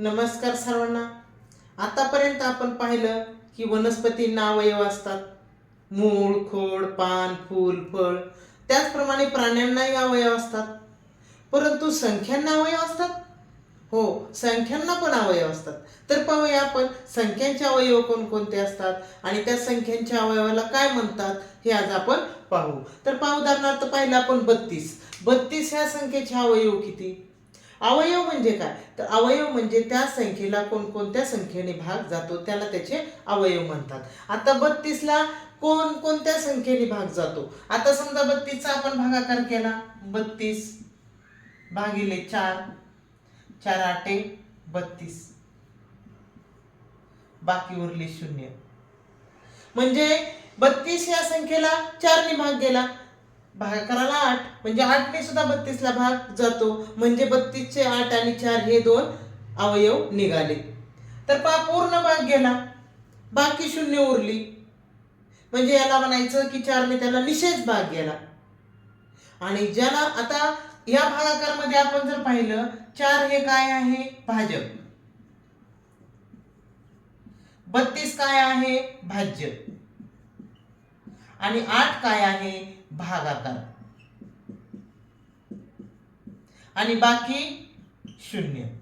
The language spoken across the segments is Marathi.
नमस्कार सर्वांना. आतापर्यंत आपण पाहिलं की वनस्पतींना अवयव असतात. मूळ खोड पान फूल फळ. त्याचप्रमाणे प्राण्यांनाही अवयव असतात. परंतु संख्यांना अवयव असतात? हो संख्यांना पण अवयव असतात. तर पाहूया आपण संख्यांचे अवयव कोणकोणते असतात आणि त्या संख्यांच्या अवयवाला काय म्हणतात हे आज आपण पाहू. तर पाहू उदाहरणार्थ पाहिलं आपण बत्तीस. बत्तीस ह्या संख्येचे अवयव किती? अवयव म्हणजे काय? तर अवयव म्हणजे त्या संख्येला कोणकोणत्या संख्येने भाग जातो त्याला त्याचे अवयव म्हणतात. आता बत्तीसला कोण कोणत्या संख्येने भाग जातो? आता समजा बत्तीसचा आपण भागाकार केला. बत्तीस भागिले चार. चार आठे बत्तीस. बाकी उरले शून्य. म्हणजे बत्तीस या संख्येला चारने भाग गेला भागाकाराला आठ. म्हणजे आठने सुद्धा बत्तीसला भाग जातो. म्हणजे बत्तीसचे आठ आणि चार हे दोन अवयव निघाले. तर पा पूर्ण भाग गेला. बाकी शून्य उरली. म्हणजे याला म्हणायचं की चारने त्याला निषेध भाग गेला. आणि ज्याला आता या भागाकारमध्ये आपण जर पाहिलं चार हे काय आहे? भाजक बत्तीस काय आहे? भाज्य. आणि आठ काय आहे? भागाकार. आणि बाकी शून्य.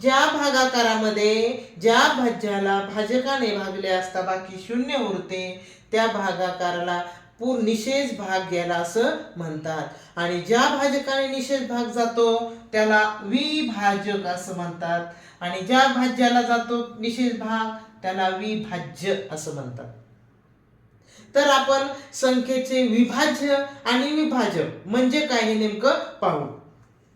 ज्या भागाकारामध्ये ज्या भाज्याला भाजकाने भागले असता बाकी शून्य उरते त्या भागाकाराला पूर निषेध भाग गेला असं म्हणतात. आणि ज्या भाजकाने निषेध भाग जातो त्याला विभाजक असं म्हणतात. आणि ज्या भाज्याला जातो निषेध भाग त्याला विभाज्य असं म्हणतात. तर आपण संख्येचे विभाज्य आणि विभाजक म्हणजे काय हे नेमकं पाहू.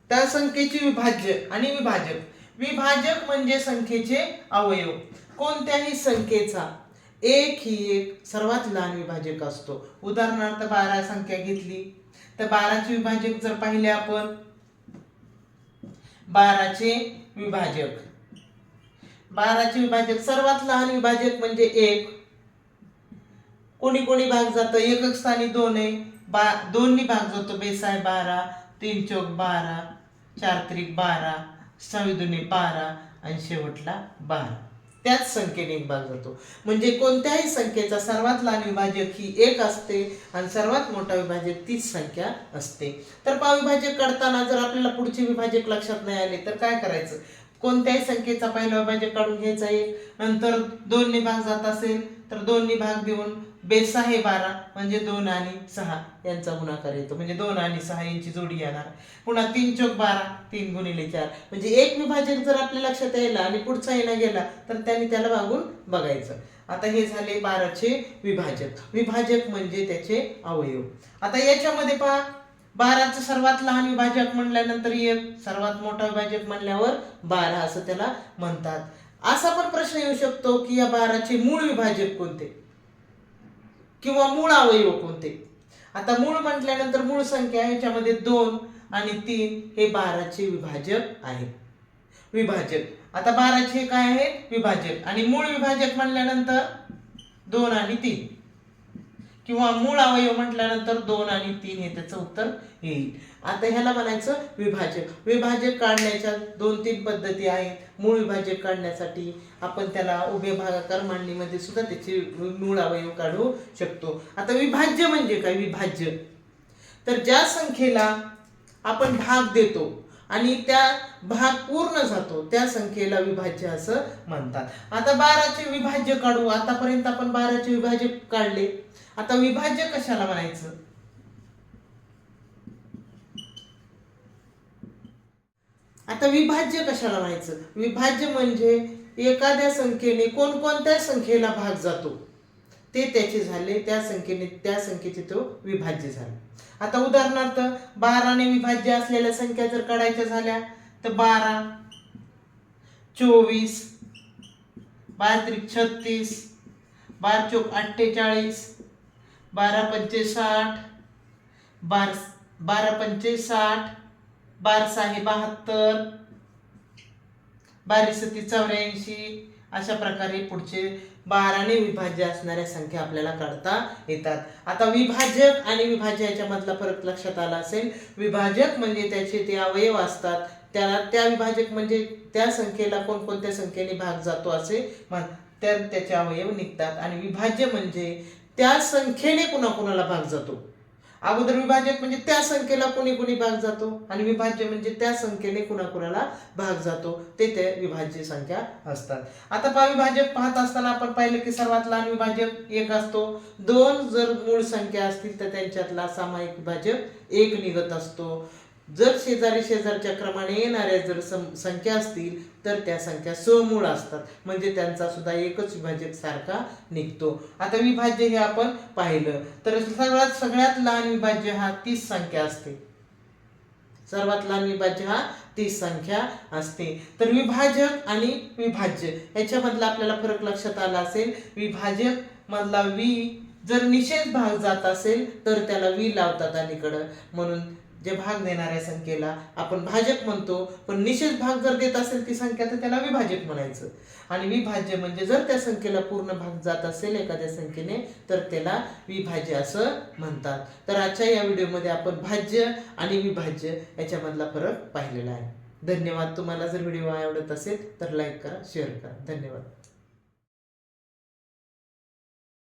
त्या संख्येचे विभाज्य आणि विभाजक. विभाजक म्हणजे संख्येचे अवयव. कोणत्याही संख्येचा एक ही एक सर्वात लहान विभाजक असतो. उदाहरणार्थ बारा संख्या घेतली. तर बाराचे विभाजक जर पाहिले आपण. बाराचे विभाजक. बाराचे विभाजक सर्वात लहान विभाजक म्हणजे एक. कोणी कोणी भाग जातं एकक स्थानी दोन आहे. बा दोन्ही भाग जातो बेसाय बारा तीन चौक बारा चार त्रिक बारा सहावी बारा आणि शेवटला बारा. त्याच संख्येने एक भाग जातो. म्हणजे कोणत्याही संख्येचा सर्वात लहान विभाजक ही एक असते आणि सर्वात मोठा विभाजक तीच संख्या असते. तर पा विभाजक करताना जर आपल्याला पुढचे विभाजक लक्षात नाही आले तर काय करायचं? कोणत्याही संख्येचा पहिला विभाजक काढून घ्यायचा एक. नंतर दोनने भाग जात असेल. तर दोन्ही भाग देऊन बेसा हे बारा म्हणजे दोन आणि सहा यांचा गुणाकार येतो. म्हणजे दोन आणि सहा यांची जोडी येणार. पुन्हा तीन चौक बारा तीन गुणिले चार. म्हणजे एक विभाजक जर आपल्या लक्षात यायला आणि पुढचा येणा गेला तर त्यांनी त्याला भागून बघायचं. आता हे झाले बाराचे विभाजक. विभाजक म्हणजे त्याचे अवयव. आता याच्यामध्ये पहा बाराचं सर्वात लहान विभाजक म्हणल्यानंतर एक सर्वात मोठा विभाजक म्हणल्यावर बारा असं त्याला म्हणतात. असा पण प्रश्न येऊ शकतो की या बाराचे मूळ विभाजक कोणते? किंवा मूळ अवयव कोणते? आता मूळ म्हटल्यानंतर मूळ संख्या ह्याच्यामध्ये दोन आणि तीन हे बाराचे विभाजक आहेत. विभाजक. आता बाराचे काय आहेत? विभाजक. आणि मूळ विभाजक म्हणल्यानंतर दोन आणि तीन. किंवा मूळ अवयव म्हटल्यानंतर दोन आणि तीन हे त्याचं उत्तर येईल. आता ह्याला म्हणायचं विभाजक. विभाजक काढण्याच्या दोन तीन पद्धती आहेत. मूळ विभाजक काढण्यासाठी आपण त्याला उभे भागाकार मांडणीमध्ये सुद्धा त्याचे मूळ अवयव काढू शकतो. आता विभाज्य म्हणजे काय? विभाज्य. तर ज्या संख्येला आपण भाग देतो आणि त्या भाग पूर्ण जातो. त्या संख्येला विभाज्य असं म्हणतात. आता बाराचे विभाज्य काढू. आतापर्यंत आपण बाराचे विभाज्य काढले. आता विभाज्य कशाला म्हणायचं? आता विभाज्य कशाला म्हणायचं? विभाज्य म्हणजे एखाद्या संख्येने कोणकोणत्या संख्येला भाग जातो? ते त्याचे झाले त्या संख्येने त्या संख्येचे तो विभाज्य झाला. आता उदाहरणार्थ बाराने विभाज्य असलेल्या संख्या जर काढायच्या झाल्या तर बारा चोवीस बारा त्रिक छत्तीस बारा चोक अठ्ठेचाळीस बारा पंचे साठ बार बारा पंचे साठ बारसाहे बहात्तर बारीस ती चौऱ्याऐंशी अशा प्रकारे पुढचे बाराने विभाज्य असणाऱ्या संख्या आपल्याला काढता येतात. आता विभाजक आणि विभाज्य याच्यामधला फरक लक्षात आला असेल. विभाजक म्हणजे त्याचे ते अवयव असतात. त्याला त्या विभाजक म्हणजे त्या संख्येला कोणकोणत्या संख्येने भाग जातो असे म्हण त्याचे अवयव निघतात. आणि विभाज्य म्हणजे त्या संख्येने कुणाकुणाला भाग जातो. अगोदर विभाजक म्हणजे त्या संख्येला कोणी कोणी भाग जातो आणि विभाज्य म्हणजे त्या संख्येने कुणाकुणाला भाग जातो. ते ते विभाज्य संख्या असतात. आता पहा विभाजक पाहत असताना आपण पाहिलं की सर्वात लहान विभाजक एक असतो. दोन जर मूळ संख्या असतील तर त्यांच्यातला सामायिक विभाजक एक निघत असतो. जर शेजारी शेजारच्या क्रमाने येणाऱ्या जर सं- संख्या असतील तर त्या संख्या समूळ असतात. म्हणजे त्यांचा सुद्धा एकच विभाजक सारखा निघतो. आता विभाज्य हे आपण पाहिलं. तर सर्वात सगळ्यात लहान विभाज्य हा तीस संख्या असते. सर्वात लहान विभाज्य हा तीस संख्या असते. तर विभाजक आणि विभाज्य याच्यामधला आपल्याला फरक लक्षात आला असेल. विभाजक मधला वी जर निषेध भाग जात असेल तर त्याला वी लावतात अलीकडं. म्हणून जे भाग देणाऱ्या संख्येला आपण भाजक म्हणतो पण निषेध भाग जर देत असेल ती संख्या तर त्याला विभाजक म्हणायचं. आणि विभाज्य म्हणजे जर त्या संख्येला पूर्ण भाग जात असेल एखाद्या संख्येने तर त्याला विभाज्य असं म्हणतात. तर आजच्या या व्हिडिओमध्ये आपण भाज्य आणि विभाज्य याच्यामधला फरक पाहिलेला आहे. धन्यवाद. तुम्हाला जर व्हिडिओ आवडत असेल तर लाईक करा शेअर करा. धन्यवाद.